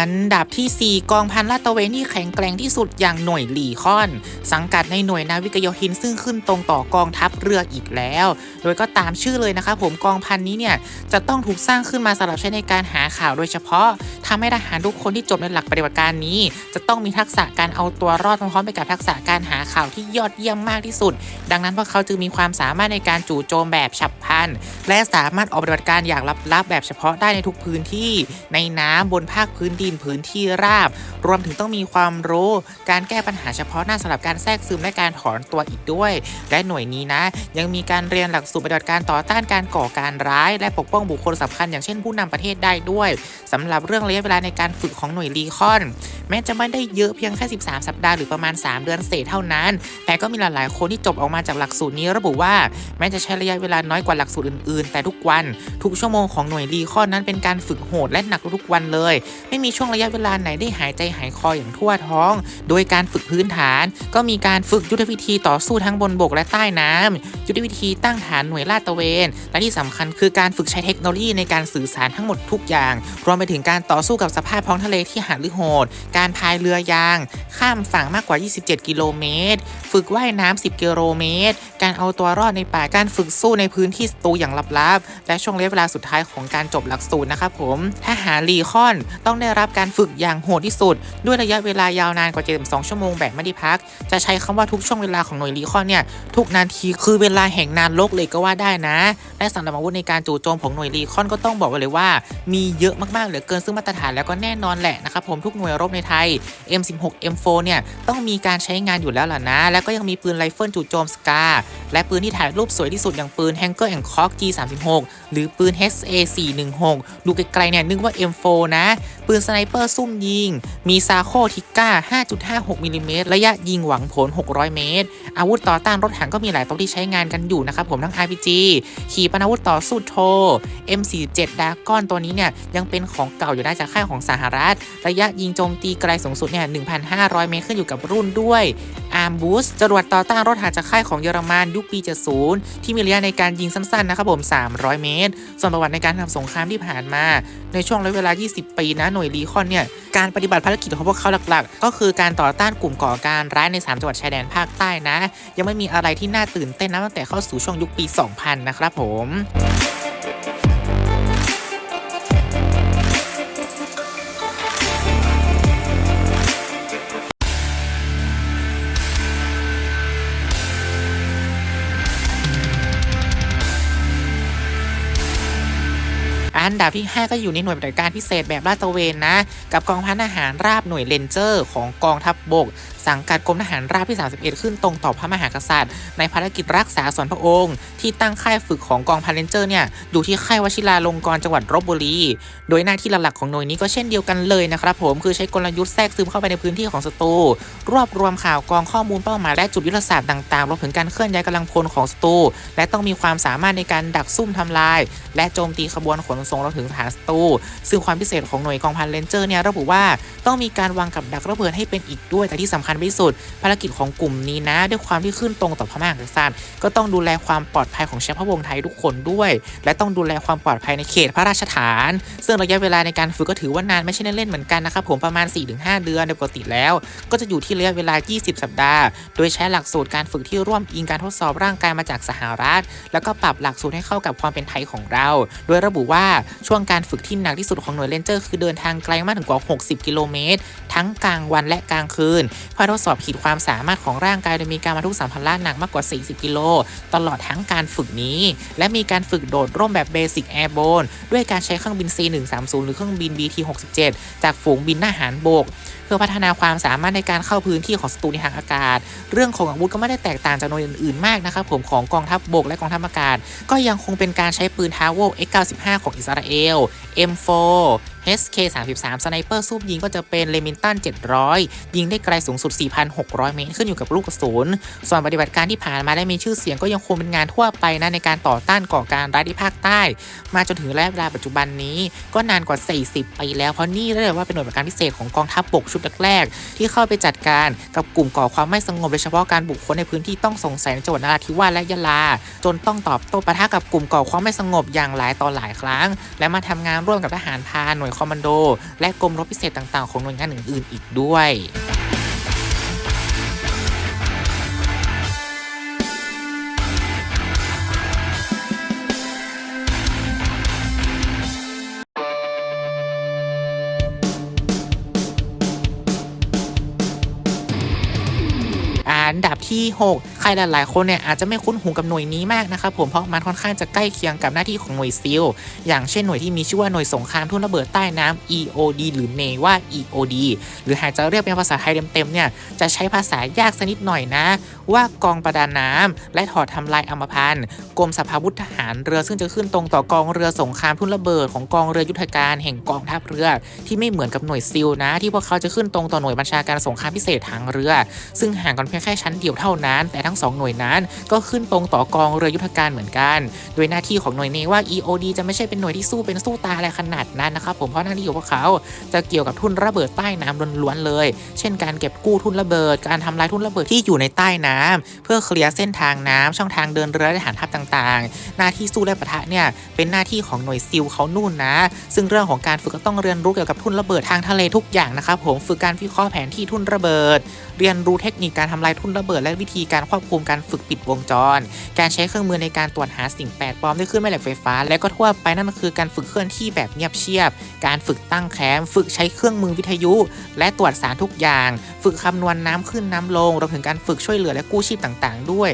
อันดับที่ 4 กองพันลาดตระเวนที่แข็งแกร่งที่สุดอย่างหน่วยหลีคอน สังกัดในหน่วยนาวิกโยธินซึ่งขึ้นตรงต่อกองทัพเรืออีกแล้ว โดยก็ตามชื่อเลยนะครับผมกองพันนี้เนี่ยจะต้องถูกสร้างขึ้นมาสำหรับใช้ในการหาข่าวโดยเฉพาะทำให้ทหารทุกคนที่จบในหลักปฏิบัติการนี้ จะต้องมีทักษะการเอาตัวรอดพร้อมๆไปกับทักษะการหาข่าวที่ยอดเยี่ยมมากที่สุด ดังนั้นพวกเขาจึงมีความสามารถในการจู่โจมแบบฉับพลันและสามารถออกปฏิบัติการอย่างลับๆแบบเฉพาะได้ในทุกพื้นที่ ในน้ำบนภาคพื้นดินพื้นที่ราบ รวมถึงต้องมีความรู้ การแก้ปัญหาเฉพาะหน้าสำหรับการแทรกซึมและการถอนตัวอีกด้วย และหน่วยนี้นะ ยังมีการเรียนหลักสูตรปฏิบัติการต่อต้านการก่อการร้าย และปกป้องบุคคลสำคัญอย่างเช่นผู้นำประเทศได้ด้วยสำหรับเรื่องระยะเวลาในการฝึกของหน่วยรีคอนแม้จะไม่ได้เยอะเพียงแค่ 13 สัปดาห์หรือประมาณ 3 เดือนเศษเท่านั้น แต่ก็มีหลายๆ คนที่จบออกมาจากหลักสูตรนี้ระบุว่า แม้จะใช้ระยะเวลาน้อยกว่าหลักสูตรอื่นๆ แต่ทุกวัน ทุกชั่วโมงของหน่วยรีคอนนั้นเป็นการฝึกโหดและหนักทุกวันเลย ไม่มีช่วงระยะเวลาไหนได้หายใจหายคออย่างทั่วท้อง โดยการฝึกพื้นฐาน ก็มีการฝึกยุทธวิธีต่อสู้ทั้งบนบกและใต้น้ำยุทธวิธีตั้งฐานหน่วยลาดตระเวน และที่สำคัญคือการฝึกใช้เทคโนโลยีในการสื่อสารทั้งหมดทุกอย่าง รวมไปถึงการต่อสู้กับสภาพท้องทะเลที่หาดหรือโหด การพายเรือยาง ข้ามฝั่งมากกว่า 27 กิโลเมตร ฝึกว่ายน้ำ10 กิโลเมตร การเอาตัวรอดในป่า การฝึกสู้ในพื้นที่ศัตรูอย่างลับๆ และช่วงระยะเวลาสุดท้ายของการจบหลักสูตรนะครับผม ทหารรีคอนต้องได้รับการฝึกอย่างโหดที่สุด ด้วยระยะเวลายาวนานกว่า 72 ชั่วโมงแบบไม่ได้พัก จะใช้คำว่าทุกช่วงเวลาของหน่วยรีคอนเนี่ยทุกนาทีคือเวลาแห่งนานโลกเลยก็ว่าได้นะ และสำหรับอาวุธในการจู่โจมของหน่วยรีคอนก็ต้องบอกไว้เลยว่า มีเยอะมากๆเหลือเกินซึ่งมาตรฐานแล้วก็แน่นอนแหละนะครับผมทุกหน่วยรบในไทย M16 M4 เนี่ยต้องมีการใช้งานอยู่แล้วล่ะนะ แล้วก็ยังมีปืนไรเฟิลจู่โจมสกาและปืนที่ถ่ายรูปสวยที่สุดอย่างปืน Hanger and Cock G36 หรือปืน HA416 ดูไกลๆเนี่ยนึกว่า M4 นะ ปืนสไนเปอร์ซุ่มยิง มีซาโคทิก้า 5.56มิลลิเมตรระยะยิงหวังผล 600 เมตร อาวุธต่อต้านรถถังก็มีหลายตัวที่ใช้งานกันอยู่นะครับผมทั้ง RPG ขีปนาวุธต่อสู้โท M47 ดาก้อนตัวนี้เนี่ยยังเป็นของเก่าอยู่ได้จากค่ายของสหรัฐ ระยะยิงโจมตีไกลสูงสุดเนี่ย1,500 เมตรขึ้นอยู่กับรุ่นด้วยอาร์มบูสจรวดต่อต้านรถถังจากค่ายของเยอรมันยุคปี 70 ที่มีระยะในการยิงสั้นๆนะครับผม 300 เมตร ส่วนประวัติในการทำสงครามที่ผ่านมา ในช่วงระยะเวลา 20 ปีนะหน่วยรีคอนเนี่ย การปฏิบัติภารกิจของพวกเขาหลักๆ ก็คือการต่อต้านกลุ่มก่อการร้ายใน 3 จังหวัดชายแดนภาคใต้นะ ยังไม่มีอะไรที่น่าตื่นเต้นนะตั้งแต่เข้าสู่ช่วงยุคปี 2000 นะครับผม ดับที่ 5 ก็อยู่ในหน่วยปฏิบัติการพิเศษแบบลาดตระเวนนะ กับกองพันทหารราบหน่วยเลนเจอร์ ของกองทัพบบก สังกัดกรมทหารราบที่ 31 ขึ้นตรงต่อพระมหากษัตริย์ ในภารกิจรักษาส่วนพระองค์ ที่ตั้งค่ายฝึกของกองพันเลนเจอร์เนี่ยอยู่ที่ค่ายวชิราลงกรณ์จังหวัดลบบุรี โดยหน้าที่หลักๆของหน่วยนี้ก็เช่นเดียวกันเลยนะครับผมคือใช้กลยุทธ์แทรกซึมเข้าไปในพื้นที่ของศัตรูรวบรวมข่าวกองข้อมูลเป้าหมายและจุดยุทธศาสตร์ต่างๆรวมถึงการเคลื่อนย้ายกำลังพลของศัตรูและต้องมีความสามารถในการดักซุ่มทำลาย และโจมตีขบวนขนส่งถึงฐานศัตรูซึ่งความพิเศษของหน่วยกองพันเลนเจอร์เนี่ยระบุว่าต้องมีการวางกับดักระเบิดให้เป็นอีกด้วยแต่ที่สำคัญที่สุด ภารกิจของกลุ่มนี้นะ ด้วยความที่ขึ้นตรงต่อพมหากษัตริย์ก็ต้องดูแลความปลอดภัยของชาวพระวงศ์ไทยทุกคนด้วย และต้องดูแลความปลอดภัยในเขตพระราชฐาน ซึ่งระยะเวลาในการฝึกก็ถือว่านานไม่ใช่เล่นๆเหมือนกันนะครับผมประมาณ 4-5 เดือนโดยปกติแล้ว ก็จะอยู่ที่ระยะเวลา 20 สัปดาห์ โดยใช้หลักสูตรการฝึกที่ร่วมอิงการทดสอบร่างกายมาจากสหรัฐ แล้วก็ปรับหลักสูตรให้เข้ากับความเป็นไทยของเรา โดยระบุว่าช่วงการฝึกที่หนักที่สุดของหน่วยเลนเจอร์คือเดินทางไกลมากถึงกว่า 60 กิโลเมตร ทั้งกลางวันและกลางคืน เพื่อทดสอบขีดความสามารถของร่างกายโดยมีการบรรทุกสัมภาระหนักมากกว่า 40 กิโลตลอดทั้งการฝึกนี้ และมีการฝึกโดดร่มแบบเบสิกแอร์โบนด้วยการใช้เครื่องบิน C130 หรือเครื่องบิน BT67 จากฝูงบินทหารบก พื่อพัฒนาความสามารถในการเข้าพื้นที่ของศัตรูในทางอากาศ เรื่องของอาวุธก็ไม่ได้แตกต่างจากหน่วยอื่นๆมากนะครับผมของกองทัพบบกและกองทัพอากาศ ก็ยังคงเป็นการใช้ปืนทาวเวล X95 ของอิสราเอล M4 HK33 สไนเปอร์ซูบยิงก็จะเป็นเลมินตัน 700 ยิงได้ไกลสูงสุด 4,600 เมตร ขึ้นอยู่กับลูกกระสุน ส่วนปฏิบัติการที่ผ่านมาได้มีชื่อเสียงก็ยังคงเป็นงานทั่วไปนะในการต่อต้านก่อการร้ายที่ภาคใต้ มาจนถึงระยะเวลาปัจจุบันนี้ ก็นานกว่า 40 ปีแล้ว เพราะนี่เรียกว่าเป็นหน่วยปฏิบัติการพิเศษของกองทัพบกชุดแรกๆที่เข้าไปจัดการกับกลุ่มก่อความไม่สงบโดยเฉพาะการบุกค้นในพื้นที่ต้องสงสัยในจังหวัดนราธิวาสและยะลา จนต้องตอบโต้ปะทะกับกลุ่มก่อความไม่สงบอย่างหลายต่อหลายครั้ง และมาทำงานร่วมกับทหารพานหน่วยวยคอมมานโด และกรมรบพิเศษต่างๆ ของหน่วยงานอื่นๆ อีกด้วยอันดับที่ 6ใครหลายๆคนเนี่ยอาจจะไม่คุ้นหูกับหน่วยนี้มากนะครับผมเพราะมันค่อนข้างจะใกล้เคียงกับหน้าที่ของหน่วยซิลอย่างเช่นหน่วยที่มีชื่อว่าหน่วยสงครามทุ่นระเบิดใต้น้ำ EOD หรือเนว่า EOD หรือหากจะเรียกเป็นภาษาไทยเต็มๆเนี่ยจะใช้ภาษายากสักนิดหน่อยนะ ว่ากองประดาน้ำและถอดทำลายอัมพานต์กรมสภาวุธทหารเรือซึ่งจะขึ้นตรงต่อกองเรือสงครามทุ่นระเบิดของกองเรือยุทธการแห่งกองทัพเรือ ที่ไม่เหมือนกับหน่วยซิลนะ ที่พวกเขาจะขึ้นตรงต่อหน่วยบัญชาการสงครามพิเศษทางเรือ ซึ่งห่างกันเพียงแค่ชั้นเดียวเท่านั้นแต่ทั้ง 2 หน่วยนั้น ก็ขึ้นตรงต่อกองเรือยุทธการเหมือนกัน โดยหน้าที่ของหน่วยนี้ว่า EOD จะไม่ใช่เป็นหน่วยที่สู้เป็นสู้ตาอะไรขนาดนั้นนะครับผมเพราะหน้าที่ของพวกเขาจะเกี่ยวกับทุนระเบิดใต้น้ำล้วนๆเลย เช่นการเก็บกู้ทุนระเบิด การทำลายทุนระเบิดที่อยู่ในใต้น้ำเพื่อเคลียร์เส้นทางน้ำช่องทางเดินเรือและฐานทัพต่างๆ หน้าที่สู้และปะทะเนี่ยเป็นหน้าที่ของหน่วยซิลเขานู่นนะ ซึ่งเรื่องของการฝึกก็ต้องเรียนรู้เกี่ยวกับทุนระเบิดทางทะเลทุกอย่างนะครับผมฝึกการวิเคราะห์แผนที่ทุนระเบิด เรียนรู้เทคนิคการทำลายทุนระเบิด และวิธีการควบคุมการฝึกปิดวงจร การใช้เครื่องมือในการตรวจหาสิ่งแปลกปลอมด้วยคลื่นแม่เหล็กไฟฟ้า และก็ทั่วไปนั่นก็คือการฝึกเคลื่อนที่แบบเงียบเชียบ การฝึกตั้งแคมป์ฝึกใช้เครื่องมือวิทยุ และตรวจสารทุกอย่าง ฝึกคำนวณน้ำขึ้นน้ำลงรวมถึงการฝึกช่วยเหลือและกู้ชีพต่าง ๆ ด้วย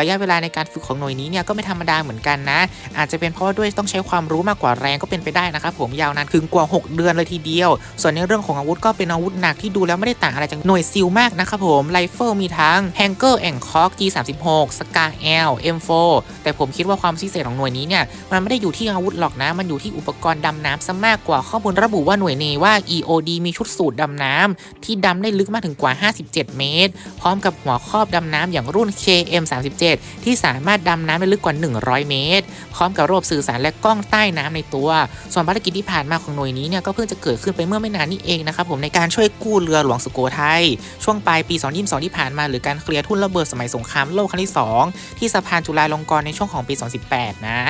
ระยะเวลาในการฝึกของหน่วยนี้เนี่ยก็ไม่ธรรมดาเหมือนกันนะ อาจจะเป็นเพราะว่าด้วยต้องใช้ความรู้มากกว่าแรงก็เป็นไปได้นะครับผมยาวนานถึงกว่า 6 เดือนเลยทีเดียว ส่วนในเรื่องของอาวุธก็เป็นอาวุธหนักที่ดูแล้วไม่ได้ต่างอะไรจากหน่วยซิลมากนะครับผมไรเฟิลมีทั้ง h a n g e r and Cock G36 Scar L M4 แต่ผมคิดว่าความพิเศษของหน่วยนี้เนี่ยมันไม่ได้อยู่ที่อาวุธหรอกนะ มันอยู่ที่อุปกรณ์ดำน้ำซะมากกว่าข้อมูลระบุว่าหน่วยเนว่า EOD มีชุดสูตรดำน้ำที่ดำได้ลึกมากถึงกว่า 57 เมตร พร้อมกับหัวครอบดำน้ำอย่างรุ่น KM37 ที่สามารถดำน้ำได้ลึกกว่า 100 เมตร พร้อมกับระบบสื่อสารและกล้องใต้น้ำในตัว ส่วนภารกิจที่ผ่านมาของหน่วยนี้เนี่ยก็เพิ่งจะเกิดขึ้นไปเมื่อไม่นานนี้เองนะครับผมในการช่วยกู้เรือหลวงสุโขทัยช่วงปลายปี 2022 ที่ผ่านมา หรือการเคลียร์ทุ่นระเบิดสมัยสงครามโลกครั้งที่ 2 ที่สะพานจุฬาลงกรณ์ในช่วงของปี 2018 นะ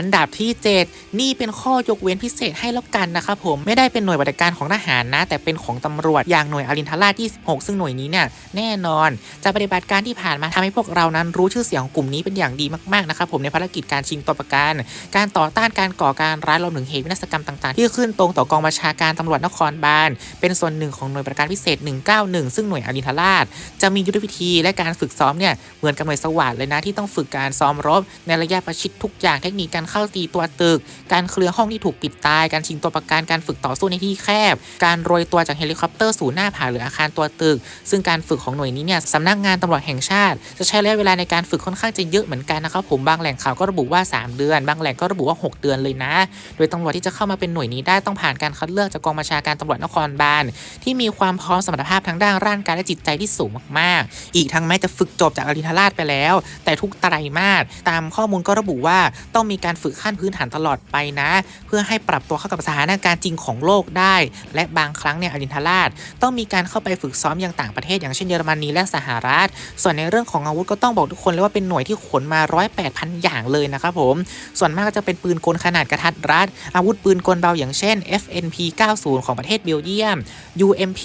อันดับที่ 7 นี่เป็นข้อยกเว้นพิเศษให้แล้วกันนะครับผมไม่ได้เป็นหน่วยปฏิบัติการของทหารนะ แต่เป็นของตำรวจอย่างหน่วยอรินทราช 26 ซึ่งหน่วยนี้เนี่ยแน่นอนจะปฏิบัติการที่ผ่านมาทำให้พวกเรานั้นรู้ชื่อเสียงของกลุ่มนี้เป็นอย่างดีมากๆนะครับผมในภารกิจการชิงตัวประกัน การต่อต้านการก่อการร้ายรวมถึงเหตุวินาศกรรมต่างๆ ที่ขึ้นตรงต่อกองบัญชาการตำรวจนครบาลเป็นส่วนหนึ่งของหน่วยปฏิบัติการพิเศษ 191 ซึ่งหน่วยอรินทราช จะมียุทธวิธีและการฝึกซ้อมเนี่ยเหมือนกับหน่วยสวัสดเลยนะที่ต้องฝึกการซ้อมรบในระยะประชิดทุกอย่างเทคนิคการเข้าตีตัวตึก การเคลียร์ห้องที่ถูกปิดตาย การชิงตัวประกัน การฝึกต่อสู้ในที่แคบ การโรยตัวจากเฮลิคอปเตอร์สู่หน้าผาหรืออาคารตัวตึก ซึ่งการฝึกของหน่วยนี้เนี่ยสำนักงานตำรวจแห่งชาติ จะใช้ระยะเวลาในการฝึกค่อนข้างจะเยอะเหมือนกันนะครับผม บางแหล่งข่าวก็ระบุว่า 3 เดือน บางแหล่งก็ระบุว่า 6 เดือนเลยนะ โดยตำรวจที่จะเข้ามาเป็นหน่วยนี้ได้ต้องผ่านการคัดเลือกจากกองบัญชาการตำรวจนครบาลที่มีความพร้อมสมรรถภาพทั้งด้านร่างกายและจิตใจที่สูงมากๆ อีกทั้งแม้จะฝึกจบจากอริทราชไปแล้ว แต่ทุกไตรมาสตามข้อมูลก็ระบุว่าต้องมีการฝึกขั้นพื้นฐานตลอดไปนะ เพื่อให้ปรับตัวเข้ากับสถานการณ์จริงของโลกได้ และบางครั้งเนี่ยอรินทราช ต้องมีการเข้าไปฝึกซ้อมอยังต่างประเทศ อย่างเช่นเยอรมนีและสหรัฐ ส่วนในเรื่องของอาวุธก็ต้องบอกทุกคนเลยว่าเป็นหน่วยที่ขนมาร้อยแปดพันอย่างเลยนะครับผม ส่วนมากก็จะเป็นปืนกลขนาดกระทัดรัด อาวุธปืนกลเบาอย่างเช่น FNP 90 ของประเทศเบลเยียม UMP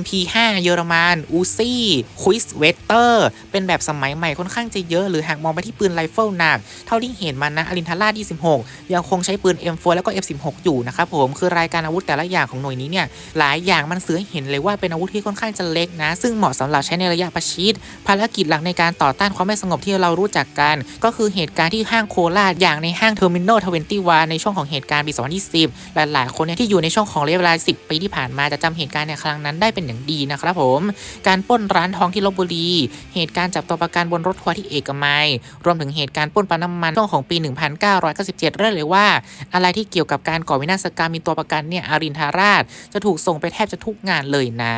MP5 เยอรมันอูซี่ควิสเวเตอร์ เป็นแบบสมัยใหม่ค่อนข้างจะเยอะ หรือหากมองไปที่ปืนไรเฟิลหนัก เท่าที่เห็นมันนะอรินทราช26ยังคงใช้ปืน M4 แล้วก็ F16 อยู่นะครับผมคือรายการอาวุธแต่ละอย่างของหน่วยนี้เนี่ยหลายอย่างมันสื่อเห็นเลยว่าเป็นอาวุธที่ค่อนข้างจะเล็กนะ ซึ่งเหมาะสำหรับใช้ในระยะประชิดภารกิจหลักในการต่อต้านความไม่สงบที่เรารู้จักกัน ก็คือเหตุการณ์ที่ห้างโคราชอย่างในห้างเทอร์มินอลทเวนตี้วในช่วงของเหตุการณ์ปี 2020 หลายๆ คนเนี่ยที่อยู่ในช่วงของระยะเวลา 10 ปีที่ผ่านมาจะจำเหตุการณ์ในครั้งนั้นได้เป็นอย่างดีนะครับผมการปล้นร้านทองที่ลบบุรี เหตุการณ์จับตัวประกันบนรถทัวร์ที่เอกมัย รวมถึงเหตุการณ์ปล้นปั๊มน้ำมันช่วงของปี1997เรื่องเลยว่า อะไรที่เกี่ยวกับการก่อวินาศกรรมมีตัวประกันเนี่ยอารินทาราช จะถูกส่งไปแทบจะทุกงานเลยนะ